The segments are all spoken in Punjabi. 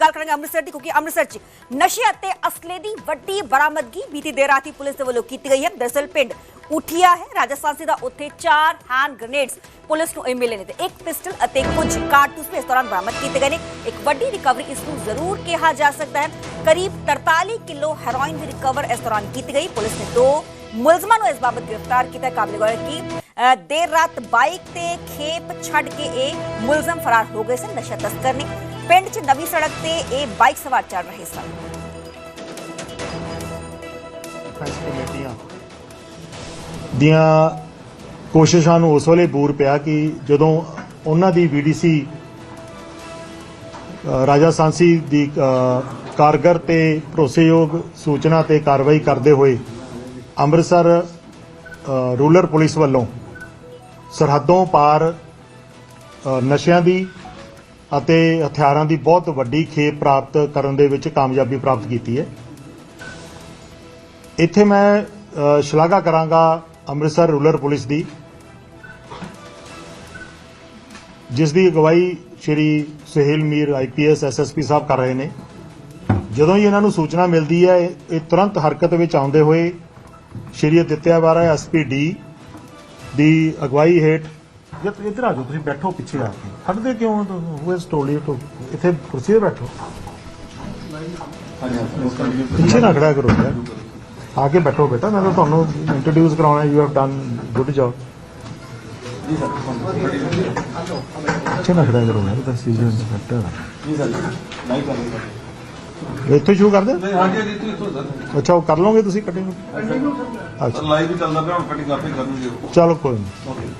ਗੱਲ ਕਰਾਂਗੇ ਅੰਮ੍ਰਿਤਸਰ ਦੀ, ਕਿਉਂਕਿ ਅੰਮ੍ਰਿਤਸਰ 'ਚ ਨਸ਼ੇ ਅਤੇ ਅਸਲੇ ਦੀ ਵੱਡੀ ਬਰਾਮਦਗੀ ਬੀਤੀ ਦੇਰ ਰਾਤੀ ਪੁਲਿਸ ਦੇ ਵੱਲੋਂ ਕੀਤੀ ਗਈ ਹੈ। ਦਰਅਸਲ ਪਿੰਡ ਉਠੀਆ ਹੈ। ਰਾਜਸਥਾਨ ਦਾ ਉੱਥੇ ਚਾਰ ਹੈਂਡ ਗ੍ਰੇਨੇਡਸ ਪੁਲਿਸ ਨੂੰ ਇਹ ਮਿਲੇ ਨੇ ਤੇ ਇੱਕ ਪਿਸਟਲ ਅਤੇ ਕੁਝ ਕਾਰਤੂਸ ਵੀ ਇਸ ਦੌਰਾਨ ਬਰਾਮਦ ਕੀਤੇ ਗਏ ਨੇ। ਇੱਕ ਵੱਡੀ ਰਿਕਵਰੀ ਇਸ ਨੂੰ ਜ਼ਰੂਰ ਕਿਹਾ ਜਾ ਸਕਦਾ ਹੈ। ਕਰੀਬ 43 ਕਿਲੋ ਹੈਰੋਇਨ ਦੀ ਰਿਕਵਰ ਇਸ ਦੌਰਾਨ ਕੀਤੀ ਗਈ। ਪੁਲਿਸ ਨੇ ਦੋ ਮੁਲਜ਼ਮਾਂ ਨੂੰ ਇਸ ਬਾਬਤ ਗ੍ਰਿਫਤਾਰ ਕੀਤਾ। ਕਾਬਲੇ ਕਾਬਿਲ ਗੌਰ ਕਿ ਦੇਰ ਰਾਤ ਬਾਈਕ ਤੇ ਖੇਪ ਛੱਡ ਕੇ ਇਹ ਮੁਲਜ਼ਮ ਫਰਾਰ ਹੋ ਗਏ ਸਨ। ਨਸ਼ਾ ਤਸਕਰ ਨੇ ਪਿੰਡ 'ਚ ਨਵੀਂ ਸੜਕ ਤੇ ਇਹ ਬਾਈਕ ਸਵਾਰ ਚੱਲ ਰਹੇ ਸਨ। ਡਿਫੈਂਸ ਕਮੇਟੀਆਂ ਦੀਆਂ ਕੋਸ਼ਿਸ਼ਾਂ ਨੂੰ ਉਸ ਵੇਲੇ ਬੂਰ ਪਿਆ ਕਿ ਜਦੋਂ ਉਹਨਾਂ ਦੀ ਵੀਡੀਸੀ ਰਾਜਾ ਸਾਂਸੀ ਦੀ ਕਾਰਗਰ ਤੇ ਭਰੋਸੇਯੋਗ ਸੂਚਨਾ ਤੇ ਕਾਰਵਾਈ ਕਰਦੇ ਹੋਏ ਅੰਮ੍ਰਿਤਸਰ ਰੂਰਲ ਪੁਲਿਸ ਵੱਲੋਂ ਸਰਹੱਦੋਂ ਪਾਰ ਨਸ਼ਿਆਂ ਦੀ ਅਤੇ ਹਥਿਆਰਾਂ ਦੀ ਬਹੁਤ ਵੱਡੀ ਖੇਪ ਪ੍ਰਾਪਤ ਕਰਨ ਦੇ ਵਿੱਚ ਕਾਮਯਾਬੀ ਪ੍ਰਾਪਤ ਕੀਤੀ ਹੈ। ਇੱਥੇ ਮੈਂ ਸ਼ਲਾਘਾ ਕਰਾਂਗਾ ਅੰਮ੍ਰਿਤਸਰ ਰੂਰਲ ਪੁਲਿਸ ਦੀ, ਜਿਸ ਦੀ ਅਗਵਾਈ ਸ਼੍ਰੀ ਸੁਹੇਲ ਮੀਰ ਆਈਪੀਐਸ ਐਸਐਸਪੀ ਸਾਹਿਬ ਕਰ ਰਹੇ ਨੇ। ਜਦੋਂ ਹੀ ਇਹਨਾਂ ਨੂੰ ਸੂਚਨਾ ਮਿਲਦੀ ਹੈ, ਇਹ ਤੁਰੰਤ ਹਰਕਤ ਵਿੱਚ ਆਉਂਦੇ ਹੋਏ ਸ਼੍ਰੀ ਅਦਿੱਤਿਆ ਵਾਰਾ ਐਸਪੀਡੀ ਦੀ ਅਗਵਾਈ ਹੇਠ ਜਦ ਇੱਧਰ ਆ ਜਾਓ, ਤੁਸੀਂ ਬੈਠੋ ਪਿੱਛੇ ਆ ਕੇ। ਖੜਦੇ ਕਿਉਂ who has told you to ਇੱਥੇ ਕੁਰਸੀ ਤੇ ਬੈਠੋ। ਪਿੱਛੇ ਨਾ ਖੜਾ ਕਰੋ ਯਾਰ। ਆ ਕੇ ਬੈਠੋ ਬੇਟਾ ਮੈਂ ਤਾਂ ਤੁਹਾਨੂੰ ਇੰਟਰੋਡਿਊਸ ਕਰਾਉਣਾ you have done good job ਪਿੱਛੇ ਨਾ ਖੜਾ ਕਰੋ ਯਾਰ ਤਾਂ ਸੀਜ਼ਨ ਇੰਸਪੈਕਟਰ ਜੀ ਸਰ ਨਹੀਂ ਕਰਨੀ ਇੱਥੇ ਸ਼ੁਰੂ ਕਰ ਦੇ ਹਾਂਜੀ ਜੀ ਤੁਸੀਂ ਇੱਥੋਂ ਸਰ ਅੱਛਾ ਉਹ ਕਰ ਲਓਗੇ ਤੁਸੀਂ ਕਟਿੰਗ ਅੱਛਾ। ਲਾਈਵ ਹੀ ਚੱਲਦਾ ਪਿਆ ਹੁਣ ਕਟਿੰਗ ਆਪੇ ਕਰਨਗੇ ਚਲੋ ਕੋਈ ਨਹੀਂ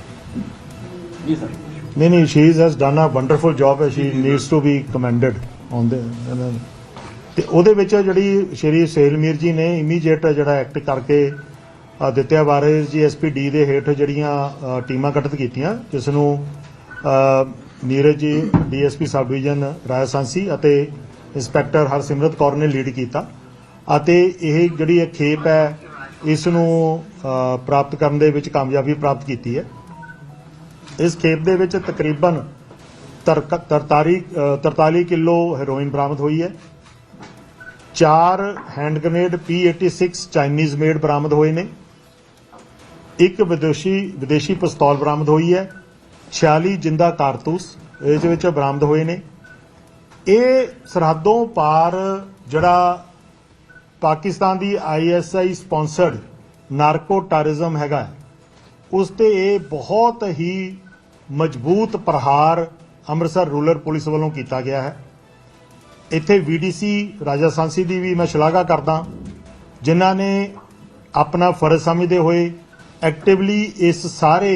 ਜੀ ਸਰ ਨਹੀਂ ਨਹੀਂ she has done a wonderful job she needs to be commended on ਦੇ ਤੇ ਉਹਦੇ ਵਿੱਚ ਜਿਹੜੀ ਸ਼੍ਰੀ ਸੇਲਮੀਰ ਜੀ ਨੇ ਇਮੀਡੀਏਟ ਜਿਹੜਾ ਐਕਟ ਕਰਕੇ ਦਿੱਤਿਆ ਬਾਰੇ ਜੀ ਐਸਪੀਡੀ ਦੇ ਹੇਠ ਜਿਹੜੀਆਂ ਟੀਮਾਂ ਗਠਿਤ ਕੀਤੀਆਂ ਜਿਸ ਨੂੰ Neeraj ji DSP sub division Rajasansi ਅਤੇ ਇੰਸਪੈਕਟਰ ਹਰਸਿਮਰਤ ਕੌਰ ਨੇ ਲੀਡ ਕੀਤਾ ਅਤੇ ਇਹ ਜਿਹੜੀ ਇਹ ਖੇਪ ਹੈ ਇਸ ਨੂੰ ਪ੍ਰਾਪਤ ਕਰਨ ਦੇ ਵਿੱਚ ਕਾਮਯਾਬੀ ਪ੍ਰਾਪਤ ਕੀਤੀ ਹੈ। ਇਸ ਖੇਪ ਦੇ ਵਿੱਚ ਤਕਰੀਬਨ ਤਰਕ- 43 ਅ, 43 ਕਿਲੋ ਹੈਰੋਇਨ ਬਰਾਮਦ ਹੋਈ ਹੈ। ਚਾਰ hand grenade P86 Chinese made ਬਰਾਮਦ ਹੋਏ ਨੇ। ਇੱਕ ਵਿਦੇਸ਼ੀ ਵਿਦੇਸ਼ੀ ਪਿਸਤੌਲ ਬਰਾਮਦ ਹੋਈ ਹੈ। 46 ਜਿੰਦਾ ਕਾਰਤੂਸ ਇਸ ਵਿੱਚ ਬਰਾਮਦ ਹੋਏ ਨੇ। ਇਹ ਸਰਹੱਦੋਂ ਪਾਰ ਜਿਹੜਾ ਪਾਕਿਸਤਾਨ ਦੀ ਆਈਐਸਆਈ ਸਪਾਂਸਰਡ ਨਾਰਕੋ ਟੈਰਰਿਜ਼ਮ ਹੈਗਾ ਉਸ ਤੇ ਇਹ ਬਹੁਤ ਹੀ ਮਜ਼ਬੂਤ ਪ੍ਰਹਾਰ ਅੰਮ੍ਰਿਤਸਰ ਰੂਰਲ ਪੁਲਿਸ ਵੱਲੋਂ ਕੀਤਾ ਗਿਆ ਹੈ। ਇੱਥੇ ਵੀਡੀਸੀ ਰਾਜਾ ਸਾਂਸੀ ਦੀ ਵੀ ਮੈਂ ਸ਼ਲਾਘਾ ਕਰਦਾ ਜਿਨ੍ਹਾਂ ਨੇ ਆਪਣਾ ਫਰਜ਼ ਸਮਝਦੇ ਹੋਏ ਐਕਟਿਵਲੀ ਇਸ ਸਾਰੇ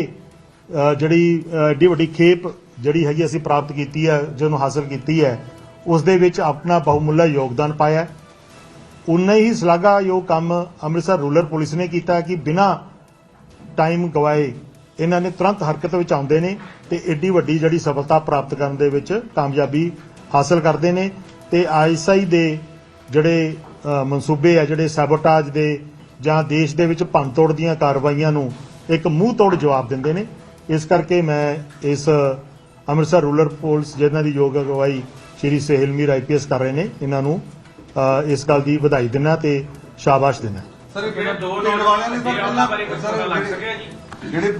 ਜਿਹੜੀ ਅ, ਏਡੀ ਵੱਡੀ ਖੇਪ ਜਿਹੜੀ ਹੈਗੀ ਅਸੀਂ ਪ੍ਰਾਪਤ ਕੀਤੀ ਹੈ ਜਿਹਨੂੰ ਹਾਸਲ ਕੀਤੀ ਹੈ ਉਸ ਦੇ ਵਿੱਚ ਆਪਣਾ ਬਹੁਮੁੱਲਾ ਯੋਗਦਾਨ ਪਾਇਆ ਉਨਾ ਹੀ ਸ਼ਲਾਘਾਯੋਗ ਕੰਮ ਅੰਮ੍ਰਿਤਸਰ ਰੂਰਲ ਪੁਲਿਸ ਨੇ ਕੀਤਾ ਕਿ ਬਿਨਾਂ ਟਾਈਮ ਗਵਾਏ ਇਹਨਾਂ ਨੇ ਤੁਰੰਤ ਹਰਕਤ ਵਿੱਚ ਆਉਂਦੇ ਨੇ ਤੇ ਏਡੀ ਵੱਡੀ ਜਿਹੜੀ ਸਫਲਤਾ ਪ੍ਰਾਪਤ ਕਰਨ ਦੇ ਵਿੱਚ ਕਾਮਯਾਬੀ ਹਾਸਲ ਕਰਦੇ ਨੇ ਤੇ ਆਈਐਸਆਈ ਦੇ ਜਿਹੜੇ ਮਨਸੂਬੇ ਆ ਜਿਹੜੇ ਸੈਬੋਟਾਜ ਦੇ ਜਾਂ ਦੇਸ਼ ਦੇ ਵਿੱਚ ਭੰਨਤੋੜ ਦੀਆਂ ਕਾਰਵਾਈਆਂ ਨੂੰ ਇੱਕ ਮੂੰਹ ਤੋੜ ਜਵਾਬ ਦਿੰਦੇ ਨੇ। ਇਸ ਕਰਕੇ ਮੈਂ ਇਸ ਅੰਮ੍ਰਿਤਸਰ ਰੂਰਲ ਪੁਲਿਸ ਜਿਹਨਾਂ ਦੀ ਯੋਗ ਅਗਵਾਈ ਸ਼੍ਰੀ ਸਹਿਲਮੀਰ ਆਈਪੀਐਸ ਕਰ ਰਹੇ ਨੇ ਇਹਨਾਂ ਨੂੰ ਇਸ ਗੱਲ ਦੀ ਵਧਾਈ ਦਿੰਦਾ ਤੇ ਸ਼ਾਬਾਸ਼ ਦਿੰਦਾ ਸਰ ਇਹ ਜਿਹੜੇ ਦੋ ਵਾਲਿਆਂ ਨੇ ਜਿਹੜੇ ਉਹਨਾਂ ਬਾਰੇ ਕੁਝ ਪਹਿਲਾਂ ਪਤਾ ਲੱਗ ਸਰ ਸਕਿਆ ਜੀ? ਜਿਹੜੇ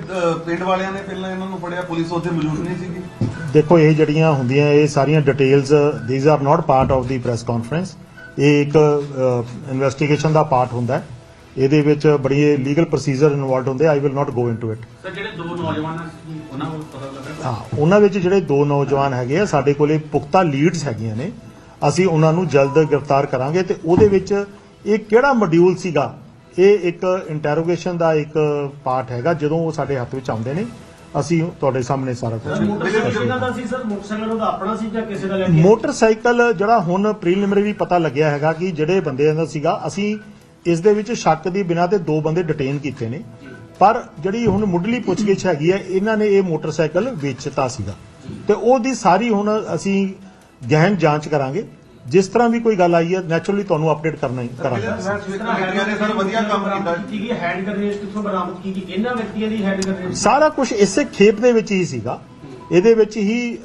ਪਿੰਡ ਵਾਲਿਆਂ ਨੇ ਪਹਿਲਾਂ ਇਹਨਾਂ ਨੂੰ ਫੜਿਆ ਪੁਲਿਸ ਉੱਥੇ ਮੌਜੂਦ ਨਹੀਂ ਸੀਗੀ। ਦੇਖੋ ਇਹ ਜਿਹੜੀਆਂ ਹੁੰਦੀਆਂ ਇਹ ਸਾਰੀਆਂ details these are not part of the press conference ਇਹ ਇੱਕ ਇਨਵੈਸਟੀਗੇਸ਼ਨ ਦਾ ਪਾਰਟ ਹੁੰਦਾ ਹੈ। ਇਹਦੇ ਵਿੱਚ ਬੜੀ ਲੀਗਲ ਪ੍ਰੋਸੀਜਰ ਇਨਵੋਲਡ ਹੁੰਦੇ I will not go into it sir ਜਿਹੜੇ ਦੋ ਨੌਜਵਾਨ ਸੀ ਉਹਨਾਂ ਨੂੰ ਪਤਾ ਲੱਗਾ ਹਾਂ ਉਹਨਾਂ ਵਿੱਚ ਜਿਹੜੇ ਦੋ ਨੌਜਵਾਨ ਹੈਗੇ ਆ ਸਾਡੇ ਕੋਲੇ ਪੁਖਤਾ ਲੀਡਸ ਹੈਗੀਆਂ ਨੇ। ਅਸੀਂ ਉਹਨਾਂ ਨੂੰ ਜਲਦ ਗ੍ਰਿਫਤਾਰ ਕਰਾਂਗੇ ਤੇ ਉਹਦੇ ਵਿੱਚ ਇਹ ਕਿਹੜਾ ਮੋਡਿਊਲ ਸੀਗਾ? ਇਹ ਇੱਕ ਇੰਟਰੋਗੇਸ਼ਨ ਦਾ ਇੱਕ ਪਾਰਟ ਹੈਗਾ ਜਦੋਂ ਉਹ ਸਾਡੇ ਹੱਥ ਵਿੱਚ ਆਉਂਦੇ ਨੇ। ਅਸੀਂ ਤੁਹਾਡੇ ਸਾਹਮਣੇ ਸਾਰਾ ਕੁਝ ਮੋਟਰਸਾਈਕਲ ਜਿਹੜਾ ਹੁਣ ਪ੍ਰੀਲਿਮਿਨਰੀ ਪਤਾ ਲੱਗਿਆ ਹੈਗਾ ਕਿ ਜਿਹੜੇ ਬੰਦੇ ਦਾ ਸੀਗਾ ਅਸੀਂ ਇਸ ਦੇ ਵਿੱਚ ਸ਼ੱਕ ਦੀ ਬਿਨਾਂ ਤੇ ਦੋ ਬੰਦੇ ਡਿਟੇਨ ਕੀਤੇ ਨੇ। ਪਰ ਜਿਹੜੀ ਹੁਣ ਮੁੱਢਲੀ ਪੁੱਛਗਿੱਛ ਹੈਗੀ ਹੈ ਇਹਨਾਂ ਨੇ ਇਹ ਮੋਟਰਸਾਈਕਲ ਵੇਚਤਾ ਸੀਗਾ। ਤੇ ਉਹਦੀ ਸਾਰੀ ਹੁਣ ਅਸੀਂ ਗਹਿਨ ਜਾਂਚ ਕਰਾਂਗੇ। ਜਿਸ ਤਰ੍ਹਾਂ ਵੀ ਕੋਈ ਗੱਲ ਆਈ ਹੈ ਨੈਚੁਰਲੀ ਤੁਹਾਨੂੰ ਅਪਡੇਟ ਕਰਨਾ ਹੀ ਕਰਾਂਗੇ। ਕਮੇਟੀਆਂ ਨੇ ਸਰ ਵਧੀਆ ਕੰਮ ਕੀਤਾ। ਕੀ ਕੀ ਹੈਂਡ ਗ੍ਰੇਨੇਡ ਕਿੱਥੋਂ ਬਰਾਮਦ ਕੀਤੀ ਇਹਨਾਂ ਵਿਅਕਤੀਆਂ ਦੀ ਹੈਂਡ ਗ੍ਰੇਨੇਡ ਸਾਰਾ ਕੁਝ ਇਸੇ ਖੇਪ ਦੇ ਵਿੱਚ ਹੀ ਸੀਗਾ। ਇਹਦੇ ਵਿੱਚ ਹੀ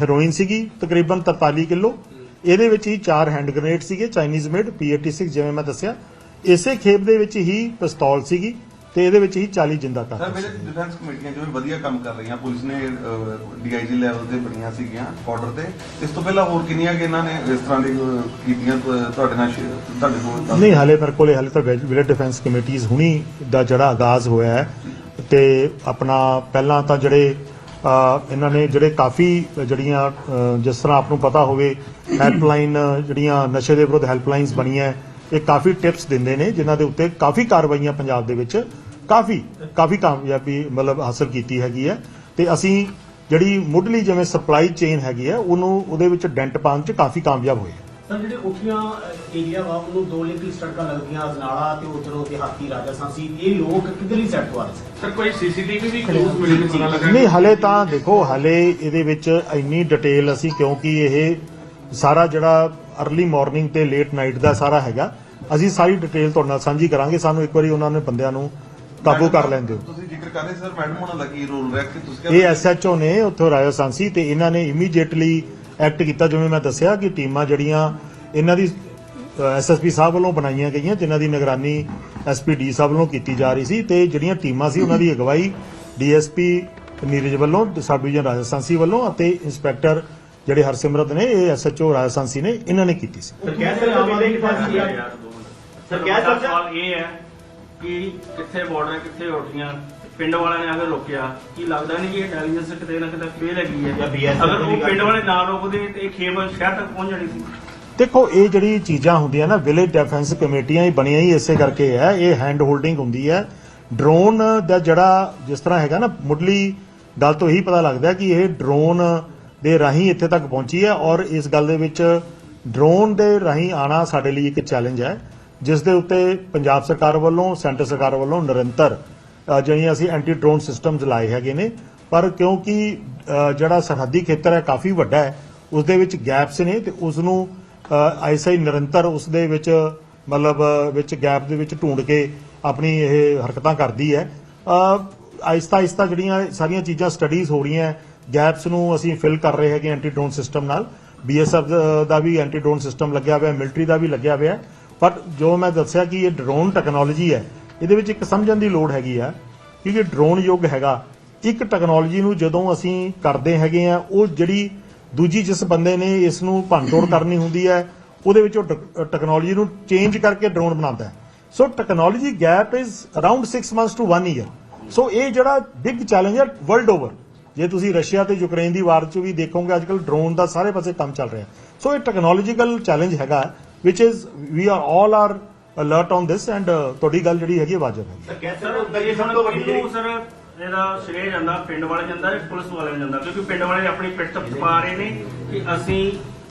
ਹੈਰੋਇਨ ਸੀਗੀ ਤਕਰੀਬਨ 43 ਕਿਲੋ। ਇਹਦੇ ਵਿੱਚ ਹੀ ਚਾਰ ਹੈਂਡ ਗ੍ਰੇਨੇਡ ਸੀਗੇ ਚਾਈਨੀਜ਼ ਮੇਡ P86 ਜਿਵੇਂ ਮੈਂ ਦੱਸਿਆ। ਇਸੇ ਖੇਪ ਦੇ ਵਿੱਚ ਹੀ ਪਿਸਤੌਲ ਸੀਗੀ। ਤੇ ਇਹਦੇ ਵਿੱਚ ਹੀ 40 ਜਿੰਦਾ ਸਰ ਕਾਰਤੂਸ ਮੇਰੇ ਡਿਫੈਂਸ ਕਮੇਟੀਆਂ ਜਿਵੇਂ ਵਧੀਆ ਕੰਮ ਕਰ ਰਹੀਆਂ। ਪੁਲਿਸ ਨੇ ਡੀਆਈਜੀ ਲੈਵਲ ਤੇ ਬਣੀਆਂ ਸੀਗੀਆਂ ਬਾਰਡਰ ਤੇ। ਇਸ ਤੋਂ ਪਹਿਲਾਂ ਹੋਰ ਕਿੰਨੀਆਂ ਕਿ ਇਹਨਾਂ ਨੇ ਇਸ ਤਰ੍ਹਾਂ ਦੀ ਕੀਤੀਆਂ ਤੁਹਾਡੇ ਨਾਲ ਤੁਹਾਡੇ ਕੋਲ ਨਹੀਂ ਹਾਲੇ ਮੇਰੇ ਕੋਲੇ ਹਾਲੇ ਤਾਂ ਵਿਲੇਜ ਡਿਫੈਂਸ ਕਮੇਟੀਆਂ ਹੁਣੀ ਦਾ ਜਿਹੜਾ ਆਗਾਜ਼ ਹੋਇਆ ਹੈ ਤੇ ਆਪਣਾ ਪਹਿਲਾਂ ਤਾਂ ਜਿਹੜੇ ਇਹਨਾਂ ਨੇ ਜਿਹੜੇ ਕਾਫੀ ਜਿਹੜੀਆਂ ਜਿਸ ਤਰ੍ਹਾਂ ਆਪ ਨੂੰ ਪਤਾ ਹੋਵੇ ਹੈਲਪਲਾਈਨ ਜਿਹੜੀਆਂ ਨਸ਼ੇ ਦੇ ਵਿਰੁੱਧ ਹੈਲਪਲਾਈਨਸ ਬਣੀਆਂ ਇਹ ਕਾਫੀ ਟਿਪਸ ਦਿੰਦੇ ਨੇ ਜਿਨ੍ਹਾਂ ਦੇ ਉੱਤੇ ਕਾਫੀ ਕਾਰਵਾਈਆਂ ਪੰਜਾਬ ਦੇ ਵਿੱਚ ਕਾਫੀ ਕਾਫੀ ਕਾਮਯਾਬੀ ਮਤਲਬ ਹਾਸਲ ਕੀਤੀ ਹੈਗੀ ਹੈ ਤੇ ਅਸੀਂ ਜਿਹੜੀ ਮੁੱਢਲੀ ਜਿਵੇਂ ਸਪਲਾਈ ਚੇਨ ਹੈਗੀ ਹੈ ਉਹਨੂੰ ਉਹਦੇ ਵਿੱਚ ਡੈਂਟ ਪਾਉਣ 'ਚ ਕਾਫੀ ਕਾਮਯਾਬ ਹੋਏ। ਸਰ ਜਿਹੜੇ ਉਠੀਆਂ ਏਰੀਆ ਵਾ ਉਹਨੂੰ ਦੋ ਲਿੰਕ ਸੜਕਾਂ ਲੱਗਦੀਆਂ ਅਜਨਾਲਾ ਤੇ ਉਧਰੋਂ ਦਿਹਾਤੀ ਰਾਜਸਥਾਨ ਸੀ। ਇਹ ਲੋਕ ਕਿੱਧਰਲੀ ਸਾਈਡ ਤੋਂ ਆ ਰਹੇ ਸੀ? ਸਰ ਕੋਈ ਸੀਸੀਟੀਵੀ ਵੀ ਕਲੋਜ਼ ਮਿਲੀ ਨਹੀਂ ਪਤਾ ਲੱਗਾ? ਨਹੀਂ ਹਲੇ ਤਾਂ ਦੇਖੋ ਹਲੇ ਇਹਦੇ ਵਿੱਚ ਇੰਨੀ ਡਿਟੇਲ ਅਸੀਂ ਕਿਉਂਕਿ ਇਹ ਸਾਰਾ ਜਿਹੜਾ अर्ਲੀ ਮਾਰਨਿੰਗ ਤੇ ਲੇਟ ਨਾਈਟ ਦਾ ਸਾਰਾ ਹੈਗਾ ਅਸੀਂ ਸਾਰੀ ਡਿਟੇਲ ਤੁਹਾਡੇ ਨਾਲ ਸਾਂਝੀ ਕਰਾਂਗੇ। ਸਾਨੂੰ ਇੱਕ ਵਾਰੀ ਉਹਨਾਂ ਨੇ ਬੰਦਿਆਂ ਨੂੰ ਕਾਬੂ ਕਰ ਲੈਣ ਦਿਓ ਤੁਸੀਂ ਜ਼ਿਕਰ ਕਰ ਰਹੇ ਸਰ ਮੈਡਮ ਹੋਣਾ ਦਾ ਕੀ ਰੋਲ ਰਿਹਾ ਕਿ ਤੁਸੀਂ ਇਹ ਐਸਐਚਓ ਨੇ ਉੱਥੋਂ ਰਾਜਸਥਾਨ ਸੀ ਤੇ ਇਹਨਾਂ ਨੇ ਇਮੀਡੀਏਟਲੀ ਐਕਟ ਕੀਤਾ ਜਿਵੇਂ ਮੈਂ ਦੱਸਿਆ ਕਿ ਟੀਮਾਂ ਜਿਹੜੀਆਂ ਇਹਨਾਂ ਦੀ ਐਸਐਸਪੀ ਸਾਹਿਬ ਵੱਲੋਂ ਬਣਾਈਆਂ ਗਈਆਂ ਜਿਨ੍ਹਾਂ ਦੀ ਨਿਗਰਾਨੀ ਐਸਪੀਡੀ ਸਾਹਿਬ ਵੱਲੋਂ ਕੀਤੀ ਜਾ ਰਹੀ ਸੀ ਤੇ ਜਿਹੜੀਆਂ ਟੀਮਾਂ ਸੀ ਉਹਨਾਂ ਦੀ ਅਗਵਾਈ ਡੀਐਸਪੀ ਨੀਰਜ ਵੱਲੋਂ ਸਬ ਡਿਵੀਜ਼ਨ ਰਾਜਸਥਾਨ ਸੀ ਵੱਲੋਂ ਅਤੇ ਇੰਸਪੈਕਟਰ ਜਿਹੜੇ ਹਰਸਿਮਰਤ ਨੇ ਇਹ ਐਸਐਚਓ ਰਾਜਸਥਾਨ ਸੀ ਨੇ ਇਹਨਾਂ ਨੇ ਕੀਤੀ ਸੀ। ਸਰ ਕਹਿ ਸਕਦੇ ਆਮ ਆਦਮੀ ਪਾਰਟੀ ਸਰ ਚਰਚਾ- ਸਵਾਲ ਇਹ ਹੈ ਕਿ ਕਿੱਥੇ ਬਾਰਡਰ ਹੈ ਕਿੱਥੇ ਉੱਠੀਆਂ ਪਿੰਡ ਵਾਲਿਆਂ ਨੇ ਆ ਕੇ ਰੋਕਿਆ। ਕੀ ਲੱਗਦਾ ਨਹੀਂ ਕਿ ਇੰਟੈਲੀਜੈਂਸ ਕਿਤੇ ਨਾ ਕਿਤੇ ਫੇਲ ਹੈਗੀ ਜਾਂ ਹੈ BSF ਅਗਰ ਦੀ ਉਹ ਗੱਲ ਪਿੰਡ ਵਾਲੇ ਨਾ ਰੋਕਦੇ ਤੇ ਇਹ ਖੇਬ ਸ਼ਹਿਰ ਤੱਕ ਪਹੁੰਚ ਜਾਣੀ ਸੀ। ਦੇਖੋ ਇਹ ਜਿਹੜੀ ਚੀਜ਼ਾਂ ਹੁੰਦੀਆਂ ਨਾ ਵਿਲੇਜ ਡਿਫੈਂਸ ਕਮੇਟੀਆਂ ਹੀ ਬਣੀਆਂ ਹੀ ਇਸੇ ਕਰਕੇ ਹੈ। ਇਹ ਹੈਂਡ ਹੋਲਡਿੰਗ ਹੁੰਦੀ ਹੈ। ਡਰੋਨ ਦਾ ਜਿਹੜਾ ਜਿਸ ਤਰ੍ਹਾਂ ਹੈਗਾ ਨਾ ਮੁੱਢਲੀ ਗੱਲ ਤੋਂ ਇਹੀ ਪਤਾ ਲੱਗਦਾ ਕਿ ਇਹ ਡਰੋਨ ਦੇ ਰਾਹੀਂ ਇੱਥੇ ਤੱਕ ਪਹੁੰਚੀ ਹੈ ਔਰ ਇਸ ਗੱਲ ਦੇ ਵਿੱਚ ਡਰੋਨ ਦੇ ਰਾਹੀਂ ਆਣਾ ਸਾਡੇ ਲਈ ਇੱਕ ਚੈਲੰਜ ਹੈ। ਜਿਸ ਦੇ ਉੱਤੇ ਪੰਜਾਬ ਸਰਕਾਰ ਵੱਲੋਂ, ਸੈਂਟਰ ਸਰਕਾਰ ਵੱਲੋਂ ਨਿਰੰਤਰ ਜਿਹੜੀਆਂ ਅਸੀਂ ਐਂਟੀ ਡਰੋਨ ਸਿਸਟਮਸ ਲਾਏ ਹੈਗੇ ਨੇ। ਪਰ ਕਿਉਂਕਿ ਜਿਹੜਾ ਸਰਹੱਦੀ ਖੇਤਰ ਹੈ ਕਾਫੀ ਵੱਡਾ ਹੈ ਉਸ ਦੇ ਵਿੱਚ ਗੈਪਸ ਨੇ ਤੇ ਉਸ ਨੂੰ ਆਈਐਸਆਈ ਨਿਰੰਤਰ ਉਸ ਦੇ ਵਿੱਚ, ਮਤਲਬ, ਵਿੱਚ ਗੈਪ ਦੇ ਵਿੱਚ ਢੂੰਡ ਕੇ ਆਪਣੀ ਇਹ ਹਰਕਤਾਂ ਕਰਦੀ ਹੈ। ਆਇਸਤਾ ਆਇਸਤਾ ਜਿਹੜੀਆਂ ਸਾਰੀਆਂ ਚੀਜ਼ਾਂ ਸਟੱਡੀਜ਼ ਹੋ ਰਹੀਆਂ ਗੈਪਸ ਨੂੰ ਅਸੀਂ ਫਿਲ ਕਰ ਰਹੇ ਹੈਗੇ ਐਂਟੀ ਡਰੋਨ ਸਿਸਟਮ ਨਾਲ ਬੀਐਸਐਫ ਦਾ ਵੀ ਐਂਟੀ ਡਰੋਨ ਸਿਸਟਮ ਲੱਗਿਆ ਹੋਇਆ ਮਿਲਟਰੀ ਦਾ ਵੀ ਲੱਗਿਆ ਹੋਇਆ। ਪਰ ਜੋ ਮੈਂ ਦੱਸਿਆ ਕਿ ਇਹ ਡਰੋਨ ਟੈਕਨੋਲੋਜੀ ਹੈ, ਇਹਦੇ ਵਿੱਚ ਇੱਕ ਸਮਝਣ ਦੀ ਲੋੜ ਹੈਗੀ ਆ ਕਿ ਇਹ ਡਰੋਨ ਯੁੱਗ ਹੈਗਾ। ਇੱਕ ਟੈਕਨੋਲੋਜੀ ਨੂੰ ਜਦੋਂ ਅਸੀਂ ਕਰਦੇ ਹੈਗੇ ਆ, ਉਹ ਜਿਹੜੀ ਦੂਜੀ ਜਿਸ ਬੰਦੇ ਨੇ ਇਸ ਨੂੰ ਭੰਨਤੋੜ ਕਰਨੀ ਹੁੰਦੀ ਹੈ, ਉਹਦੇ ਵਿੱਚ ਉਹ ਟੈਕਨੋਲੋਜੀ ਨੂੰ ਚੇਂਜ ਕਰਕੇ ਡਰੋਨ ਬਣਾਉਂਦਾ ਹੈ। So technology gap is around 6 months to 1 year so ਇਹ ਜਿਹੜਾ ਬਿਗ ਚੈਲੰਜ ਹੈ ਵਰਲਡ ਓਵਰ ਜੇ ਤੁਸੀਂ ਰਸ਼ੀਆ ਤੇ ਯੂਕਰੇਨ ਦੀ ਵਾਰ 'ਚ ਵੀ ਦੇਖੋਗੇ ਅੱਜਕੱਲ ਡਰੋਨ ਦਾ ਸਾਰੇ ਪਾਸੇ ਕੰਮ ਚੱਲ ਰਿਹਾ ਸੋ ਇਹ ਟੈਕਨੋਲੋਜੀਕਲ ਚੈਲੰਜ ਹੈਗਾ। Which is we are all are alert on this and ਤੁਹਾਡੀ ਗੱਲ ਜਿਹੜੀ ਹੈਗੀ ਵਾਜਬ ਹੈ। ਸਰ ਸਰ ਹੋ ਸਭ ਤੋਂ ਵੱਡੀ ਜਿਹੜੀ ਸਰ ਇਹਦਾ ਸ਼੍ਰੇਅ ਜਾਂਦਾ ਪਿੰਡ ਵਾਲੇ ਜਾਂਦਾ ਹੈ ਪੁਲਿਸ ਵਾਲੇ ਨੂੰ ਜਾਂਦਾ ਕਿਉਂਕਿ ਪਿੰਡ ਵਾਲੇ ਆਪਣੀ ਪਿੱਠ ਪਾ ਰਹੇ ਨੇ ਕਿ ਅਸੀਂ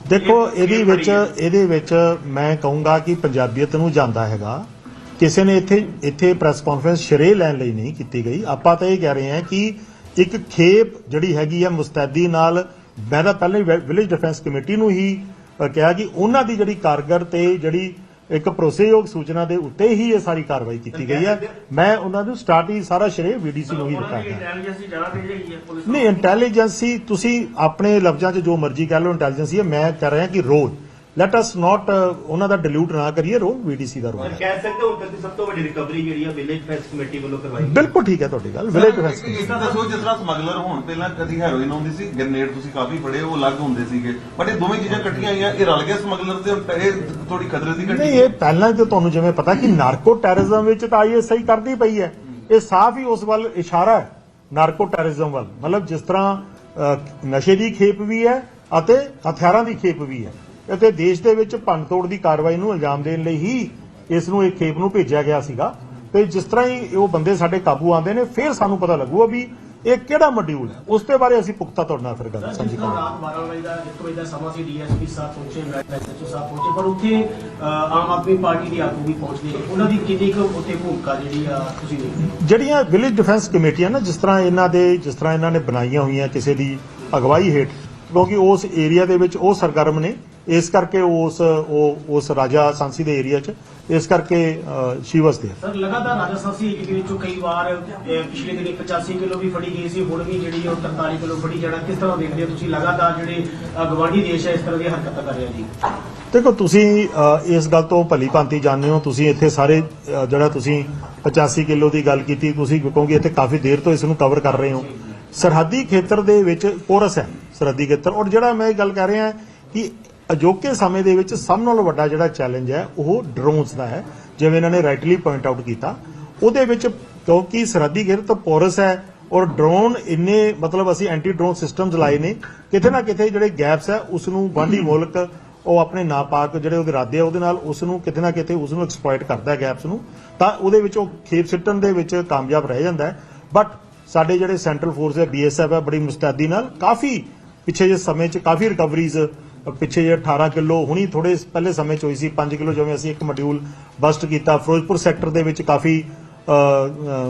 ਦੇਖੋ ਇਹ ਇਹਦੀ ਵਿੱਚ। ਇਹਦੇ ਵਿੱਚ ਮੈਂ ਕਹੂੰਗਾ ਕਿ ਪੰਜਾਬੀਅਤ ਨੂੰ ਜਾਂਦਾ ਹੈਗਾ। ਕਿਸੇ ਨੇ ਇੱਥੇ ਇੱਥੇ ਪ੍ਰੈਸ ਕਾਨਫਰੰਸ ਸ਼ਰੇ ਲੈਣ ਲਈ ਨਹੀਂ ਕੀਤੀ ਗਈ। ਆਪਾਂ ਤਾਂ ਇਹ ਕਹਿ ਰਹੇ ਹਾਂ ਕਿ ਇੱਕ ਖੇਪ ਜਿਹੜੀ ਹੈਗੀ ਹੈ ਮੁਸਤੈਦੀ ਨਾਲ ਮੈਂ ਤਾਂ ਪਹਿਲਾਂ ਵਿਲੇਜ ਡਿਫੈਂਸ ਕਮੇਟੀ ਨੂੰ ਹੀ ਕਿਹਾ ਕਿ ਉਹਨਾਂ ਦੀ ਜਿਹੜੀ ਕਾਰਗਰ ਤੇ ਜਿਹੜੀ ਇੱਕ ਭਰੋਸੇਯੋਗ ਸੂਚਨਾ ਦੇ ਉੱਤੇ ਹੀ ਇਹ ਸਾਰੀ ਕਾਰਵਾਈ ਕੀਤੀ ਗਈ ਹੈ। ਮੈਂ ਉਹਨਾਂ ਨੂੰ ਸਟਾਰਟ ਹੀ ਸਾਰਾ ਸ਼ਰੇ ਵੀਡੀਸੀ ਨੂੰ ਹੀ ਦਿੱਤਾ ਹੈ ਨਹੀਂ ਇੰਟੈਲੀਜੈਂਸੀ ਤੁਸੀਂ ਆਪਣੇ ਲਫ਼ਜ਼ਾਂ 'ਚ ਜੋ ਮਰਜ਼ੀ ਕਹਿ ਲਓ ਇੰਟੈਲੀਜੈਂਸੀ ਹੈ। ਮੈਂ ਕਹਿ ਰਿਹਾ ਕਿ ਰੋਲ। ਲੈਟ ਅਸ ਨਾਟ ਉਹਨਾਂ ਦਾ ਡਿਲੂਟ ਨਾ ਕਰੀਏ ਰੋਲ ਵੀਡੀਸੀ ਦਾ ਰੋਲ ਕਹਿ ਸਕਦੇ ਹੋ ਤੱਕ ਦੀ ਸਭ ਤੋਂ ਵੱਡੀ ਰਿਕਵਰੀ ਜਿਹੜੀ ਆ ਵਿਲੇਜ ਡਿਫੈਂਸ ਕਮੇਟੀ ਵੱਲੋਂ ਕਰਵਾਈ ਗਈ। ਬਿਲਕੁਲ ਠੀਕ ਹੈ ਤੁਹਾਡੀ ਗੱਲ ਵਿਲੇਜ ਡਿਫੈਂਸ ਇਸ ਤਰ੍ਹਾਂ ਦੱਸੋ ਜਿਸ ਤਰ੍ਹਾਂ ਸਮਗਲਰ ਹੋਣ ਪਹਿਲਾਂ ਕਦੀ ਹੈਰੋਇਨ ਆਉਂਦੀ ਸੀ ਗ੍ਰਨੇਡ ਤੁਸੀਂ ਕਾਫੀ ਫੜੇ ਉਹ ਅਲੱਗ ਹੁੰਦੇ ਸੀਗੇ। ਬਟ ਇਹ ਦੋਵੇਂ ਚੀਜ਼ਾਂ ਇਕੱਠੀਆਂ ਆਈਆਂ ਇਹ ਰਲ ਗਏ ਸਮਗਲਰ ਤੇ ਇਹ ਥੋੜੀ ਖਤਰੇ ਦੀ ਘਟੀ ਨਹੀਂ ਇਹ ਪਹਿਲਾਂ ਤਾਂ ਤੁਹਾਨੂੰ ਜਿਵੇਂ ਪਤਾ ਕਿ ਨਾਰਕੋ ਟੈਰਰਿਜ਼ਮ ਵਿੱਚ ਤਾਂ ਆਈਐਸਆਈ ਕਰਦੀ ਪਈ ਹੈ। ਇਹ ਸਾਫ਼ ਹੀ ਉਸ ਵੱਲ ਇਸ਼ਾਰਾ ਹੈ ਨਾਰਕੋ ਟੈਰਰਿਜ਼ਮ ਵੱਲ। ਮਤਲਬ ਜਿਸ ਤਰ੍ਹਾਂ ਨਸ਼ੇ ਦੀ ਖੇਪ ਵੀ ਹੈ ਅਤੇ ਹਥਿਆਰਾਂ ਦੀ ਖੇਪ ਵੀ ਹੈ। ਅਤੇ ਦੇਸ਼ ਦੇ ਵਿੱਚ ਭੰਨਤੋੜ ਦੀ ਕਾਰਵਾਈ ਨੂੰ ਅੰਜਾਮ ਦੇਣ ਲਈ ਹੀ ਇਸ ਨੂੰ ਇਹ ਖੇਪ ਨੂੰ ਭੇਜਿਆ ਗਿਆ ਸੀਗਾ। ਤੇ ਜਿਸ ਤਰ੍ਹਾਂ ਹੀ ਉਹ ਬੰਦੇ ਸਾਡੇ ਕਾਬੂ ਆਉਂਦੇ ਨੇ ਫਿਰ ਸਾਨੂੰ ਪਤਾ ਲੱਗੂਗਾ ਵੀ ਇਹ ਕਿਹੜਾ ਮੋਡਿਊਲ ਹੈ। ਉਸ ਦੇ ਬਾਰੇ ਅਸੀਂ ਪੁਖਤਾ ਤੁਹਾਡੇ ਨਾਲ ਫਿਰ ਗੱਲ ਸਾਂਝੀ ਕਰਾਂਗੇ ਰਾਤ 12 ਵਜੇ ਦਾ 1 ਵਜੇ ਦਾ ਸਮਾਂ ਸੀ ਡੀਐਸਪੀ ਸਾਹਿਬ ਪਹੁੰਚੇ ਐਸਐਚਓ ਸਾਹਿਬ ਪਹੁੰਚੇ ਪਰ ਉੱਥੇ ਆਮ ਆਦਮੀ ਪਾਰਟੀ ਦੀ ਆਗੂ ਵੀ ਪਹੁੰਚਦੇ ਨੇ। ਉਹਨਾਂ ਦੀ ਕਿੰਨੀ ਕੁ ਉੱਥੇ ਭੂਮਿਕਾ ਜਿਹੜੀ ਆ ਤੁਸੀਂ ਦੇਖਦੇ ਜਿਹੜੀਆਂ ਵਿਲੇਜ ਡਿਫੈਂਸ ਕਮੇਟੀਆਂ ਨਾ ਜਿਸ ਤਰ੍ਹਾਂ ਇਹਨਾਂ ਦੇ ਜਿਸ ਤਰ੍ਹਾਂ ਇਹਨਾਂ ਨੇ ਬਣਾਈਆਂ ਹੋਈਆਂ ਕਿਸੇ ਦੀ ਅਗਵਾਈ ਹੇਠ ਕਿਉਂਕਿ ਉਸ ਏਰੀਆ ਦੇ ਵਿੱਚ ਉਹ ਸਰਗਰਮ ਨੇ ਇਸ ਕਰਕੇ ਉਸ ਉਹ ਉਸ ਰਾਜਾ ਸਾਂਸੀ ਦੇ ਏਰੀਆ 'ਚ ਇਸ ਕਰਕੇ ਸ਼ੀ ਵਾਸ ਸਰ ਲਗਾਤਾਰ ਰਾਜਸਥਾਨ ਸੀ ਇੱਕ ਵਿੱਚੋਂ ਕਈ ਵਾਰ ਪਿਛਲੇ ਦਿਨੀ 85 ਕਿਲੋ ਵੀ ਫੜੀ ਗਈ ਸੀ ਹੁਣ ਵੀ ਜਿਹੜੀ ਉਹ 43 ਕਿਲੋ ਫੜੀ ਜਾਣਾ। ਕਿਸ ਤਰ੍ਹਾਂ ਦੇਖਦੇ ਹੋ ਤੁਸੀਂ ਲਗਾਤਾਰ ਜਿਹੜੇ ਗਵਾਂਢੀ ਦੇਸ਼ ਹੈ ਇਸ ਤਰ੍ਹਾਂ ਦੀ ਹਰਕਤਾਂ ਕਰ ਰਿਹਾ ਜੀ? ਦੇਖੋ ਤੁਸੀਂ ਇਸ ਗੱਲ ਤੋਂ ਭਲੀ ਭਾਂਤੀ ਜਾਣਦੇ ਹੋ। ਤੁਸੀਂ ਇੱਥੇ ਸਾਰੇ ਜਿਹੜਾ ਤੁਸੀਂ 85 ਕਿਲੋ ਦੀ ਗੱਲ ਕੀਤੀ ਤੁਸੀਂ ਕਿਉਂਕਿ ਇੱਥੇ ਕਾਫੀ ਦੇਰ ਤੋਂ ਇਸ ਨੂੰ ਕਵਰ ਕਰ ਰਹੇ ਹੋ। ਸਰਹੱਦੀ ਖੇਤਰ ਦੇ ਵਿੱਚ ਪੋਰਸ ਹੈ ਸਰਹੱਦੀ ਖੇਤਰ। ਔਰ ਜਿਹੜਾ ਮੈਂ ਇਹ ਗੱਲ ਕਰ ਰਿਹਾ ਕਿ ਅਜੋਕੇ ਸਮੇਂ ਦੇ ਵਿੱਚ ਸਭ ਨਾਲੋਂ ਵੱਡਾ ਜਿਹੜਾ ਚੈਲੰਜ ਹੈ, ਉਹ ਡਰੋਨਸ ਦਾ ਹੈ, ਜਿਵੇਂ ਇਹਨਾਂ ਨੇ ਰਾਈਟਲੀ ਪੁਆਇੰਟ ਆਊਟ ਕੀਤਾ। ਉਹਦੇ ਵਿੱਚ ਕਿਉਂਕਿ ਸਰਹੱਦੀ ਖੇਤਰ ਪੋਰਸ ਹੈ ਔਰ ਡਰੋਨ ਇੰਨੇ, ਮਤਲਬ ਅਸੀਂ ਐਂਟੀ ਡਰੋਨ ਸਿਸਟਮਸ ਲਾਏ ਨੇ, ਕਿਤੇ ਨਾ ਕਿਤੇ ਜਿਹੜੇ ਗੈਪਸ ਹੈ ਉਸ ਨੂੰ ਵਾਂਢੀ ਮੁਲਕ, ਉਹ ਆਪਣੇ ਨਾਪਾਕ ਜਿਹੜੇ ਉਹਦੇ ਇਰਾਦੇ ਆ, ਉਹਦੇ ਨਾਲ ਉਸ ਨੂੰ ਕਿਤੇ ਨਾ ਕਿਤੇ ਉਸ ਨੂੰ ਐਕਸਪਲੋਇਟ ਕਰਦਾ ਹੈ ਗੈਪਸ ਨੂੰ। ਤਾਂ ਉਹਦੇ ਵਿੱਚ ਉਹ ਖੇਪ ਸਿੱਟਣ ਦੇ ਵਿੱਚ ਕਾਮਯਾਬ ਰਹਿ ਜਾਂਦਾ ਹੈ। ਬਟ ਸਾਡੇ ਜਿਹੜੇ ਸੈਂਟਰਲ ਫੋਰਸ ਹੈ ਬੀਐਸਐਫ ਹੈ, ਬੜੀ ਮੁਸਤੈਦੀ ਨਾਲ ਕਾਫੀ ਪਿੱਛੇ ਜੇ ਸਮੇਂ 'ਚ ਕਾਫੀ ਰਿਕਵਰੀਜ਼ ਪਿੱਛੇ ਜੇ 18 ਕਿਲੋ ਹੁਣੀ ਥੋੜੇ ਪਹਿਲੇ ਸਮੇਂ 'ਚ ਹੋਈ ਸੀ 5 ਕਿਲੋ ਜਿਵੇਂ ਅਸੀਂ ਇੱਕ ਮੋਡਿਊਲ ਬਸਟ ਕੀਤਾ ਫਿਰੋਜ਼ਪੁਰ ਸੈਕਟਰ ਦੇ ਵਿੱਚ ਕਾਫੀ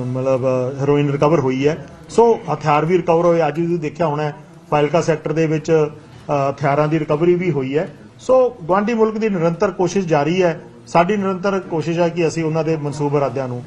ਮਤਲਬ ਹੈਰੋਇਨ ਰਿਕਵਰ ਹੋਈ ਹੈ। ਸੋ ਹਥਿਆਰ ਵੀ ਰਿਕਵਰ ਹੋਏ ਅੱਜ ਵੀ ਦੇਖਿਆ ਹੋਣਾ ਫਾਇਲਕਾ ਸੈਕਟਰ ਦੇ ਵਿੱਚ ਹਥਿਆਰਾਂ ਦੀ ਰਿਕਵਰੀ ਵੀ ਹੋਈ ਹੈ। ਸੋ ਗਵਾਂਢੀ ਮੁਲਕ ਦੀ ਨਿਰੰਤਰ ਕੋਸ਼ਿਸ਼ ਜਾਰੀ ਹੈ। ਸਾਡੀ ਨਿਰੰਤਰ ਕੋਸ਼ਿਸ਼ ਹੈ ਕਿ ਅਸੀਂ ਉਹਨਾਂ ਦੇ ਮਨਸੂਬ ਇਰਾਦਿਆਂ ਨੂੰ